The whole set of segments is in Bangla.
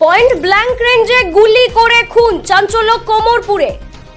পয়েন্ট ব্ল্যাঙ্ক রেঞ্জে গুলি করে খুন চাঞ্চল্য কোমরপুরে।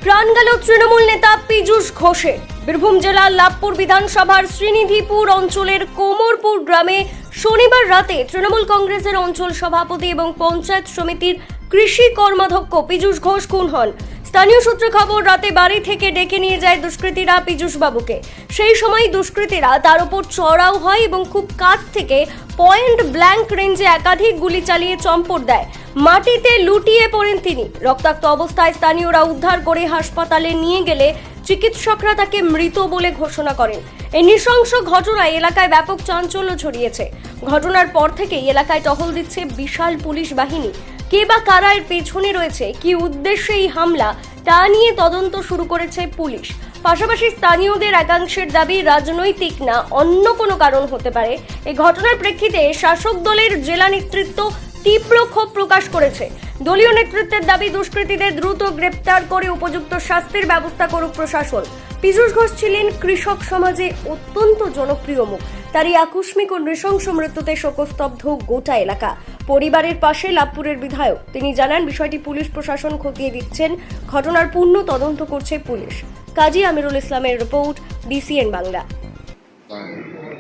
প্রাণ গেল তৃণমূল নেতা পীযূষ ঘোষের। বীরভূম জেলার লাভপুর বিধানসভার শ্রীনিধিপুর অঞ্চলের কোমরপুর গ্রামে শনিবার রাতে তৃণমূল কংগ্রেসের অঞ্চল সভাপতি এবং পঞ্চায়েত সমিতির কৃষি কর্মাধ্যক্ষ পীযূষ ঘোষ খুন হন। স্থানীয় সূত্রে খবর, রাতে বাড়ি থেকে ডেকে নিয়ে যায় দুষ্কৃতীরা পীযূষ বাবুকে সেই সময় দুষ্কৃতীরা তার উপর চড়াও হয় এবং খুব কাছ থেকে পয়েন্ট ব্ল্যাঙ্ক রেঞ্জে একাধিক গুলি চালিয়ে চম্পট দেয়। মাটিতে লুটিয়ে পড়েন তিনি। রক্তাক্ত অবস্থায় স্থানীয়রা উদ্ধার করে হাসপাতালে নিয়ে গেলে চিকিৎসকরা তাকে মৃত বলে ঘোষণা করেন। এই নৃশংস ঘটনায় এলাকায় ব্যাপক চাঞ্চল্য ছড়িয়েছে। ঘটনার পর থেকেই এলাকায় টহল দিচ্ছে বিশাল পুলিশ বাহিনী। কে বা কারা এর পেছনে রয়েছে, কি উদ্দেশ্যে এই হামলা, তা নিয়ে তদন্ত শুরু করেছে পুলিশ। পাশাপাশি স্থানীয়দের একাংশের দাবি রাজনৈতিক না, অন্য কোনো কারণ হতে পারে। এই ঘটনার প্রেক্ষিতে শাসক দলের জেলা নেতৃত্ব তীব্র ক্ষোভ প্রকাশ করেছে। দলীয় নেতৃত্বের দাবি, দুষ্কৃতীদের দ্রুত গ্রেপ্তার করে উপযুক্ত শাস্তির ব্যবস্থা করুক প্রশাসন। পীযূষ ঘোষ ছিলেন কৃষক সমাজে অত্যন্ত জনপ্রিয় মুখ। তারই আকস্মিক ও নৃশংস মৃত্যুতে শোকস্তব্ধ গোটা এলাকা। পরিবারের পাশে লাভপুরের বিধায়ক। তিনি জানান বিষয়টি পুলিশ প্রশাসন খতিয়ে দিচ্ছেন ঘটনার পূর্ণ তদন্ত করছে পুলিশ। কাজী আমিরুল ইসলামের রিপোর্ট ডিসিএন বাংলা।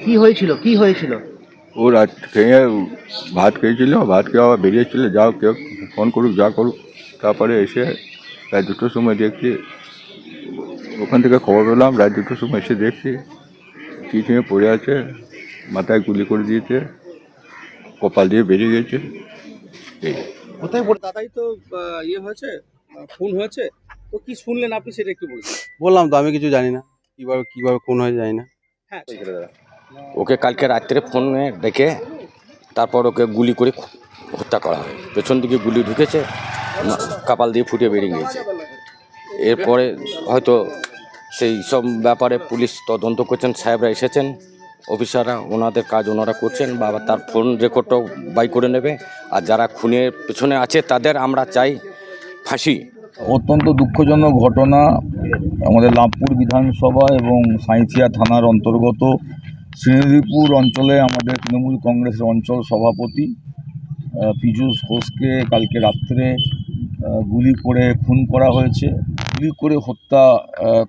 কি হয়েছিল? কি হয়েছিল? ও রাত খেয়ে ভাত খেয়েছিল ভাত খেয়ে আবার বেরিয়েছিল যাও কেউ ফোন করুক যা করুক। তারপরে এসে রাত দুটোর সময় দেখছি ওখান থেকে খবর পেলাম রাত দুটোর সময় এসে দেখছি চিঠিয়ে পড়ে আছে মাথায় গুলি করে দিয়েছে কপাল দিয়ে বেরিয়ে গেছে এই। কোথায় পড়ে? দাদাই তো ইয়ে হয়েছে খুন হয়েছে তো কি শুনলেন আপনি সেটা একটু বলুন। বললাম তো আমি কিছু জানি না কীভাবে কীভাবে কোন হয়ে জানি না। হ্যাঁ ওকে কালকে রাত্রে ফোনে ডেকে তারপর ওকে গুলি করে হত্যা করা হয়। পেছন দিকে গুলি ঢুকেছে না- কপাল দিয়ে ফুটে বেরিয়ে গিয়েছে। এরপরে হয়তো সেই সব ব্যাপারে পুলিশ তদন্ত করছেন, সাহেবরা এসেছেন, অফিসাররা ওনাদের কাজ ওনারা করছেন বা তার ফোন রেকর্ডটাও বাই করে নেবে, আর যারা খুনের পেছনে আছে তাদের আমরা চাই ফাঁসি। অত্যন্ত দুঃখজনক ঘটনা আমাদের লাভপুর বিধানসভা এবং সাঁইথিয়া থানার অন্তর্গত শ্রীনিধিপুর অঞ্চলে আমাদের তৃণমূল কংগ্রেসের অঞ্চল সভাপতি পীযূষ ঘোষকে কালকে রাত্রে গুলি করে খুন করা হয়েছে। গুলি করে হত্যা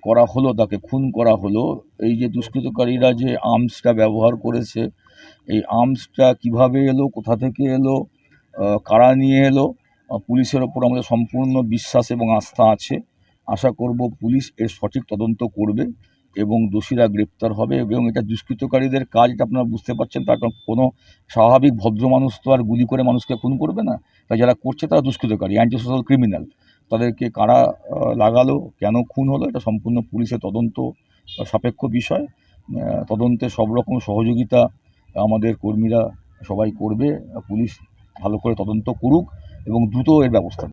করা হলো, তাকে খুন করা হলো। এই যে দুষ্কৃতকারীরা যে আর্মসটা ব্যবহার করেছে, এই আর্মসটা কীভাবে এলো, কোথা থেকে এলো কারা নিয়ে এলো পুলিশের ওপর আমাদের সম্পূর্ণ বিশ্বাস এবং আস্থা আছে। আশা করব পুলিশ এর সঠিক তদন্ত করবে এবং দোষীরা গ্রেপ্তার হবে এবং এটা দুষ্কৃতকারীদের কাজ, এটা আপনারা বুঝতে পারছেন, তার কারণ কোনো স্বাভাবিক ভদ্র মানুষ তো আর গুলি করে মানুষকে খুন করবে না। তাই যারা করছে তারা দুষ্কৃতকারী অ্যান্টি সোশ্যাল ক্রিমিনাল তাদেরকে কারা লাগালো, কেন খুন হলো, এটা সম্পূর্ণ পুলিশের তদন্ত সাপেক্ষ বিষয় তদন্তে সব রকম সহযোগিতা আমাদের কর্মীরা সবাই করবে পুলিশ ভালো করে তদন্ত করুক এবং দ্রুত এর ব্যবস্থা।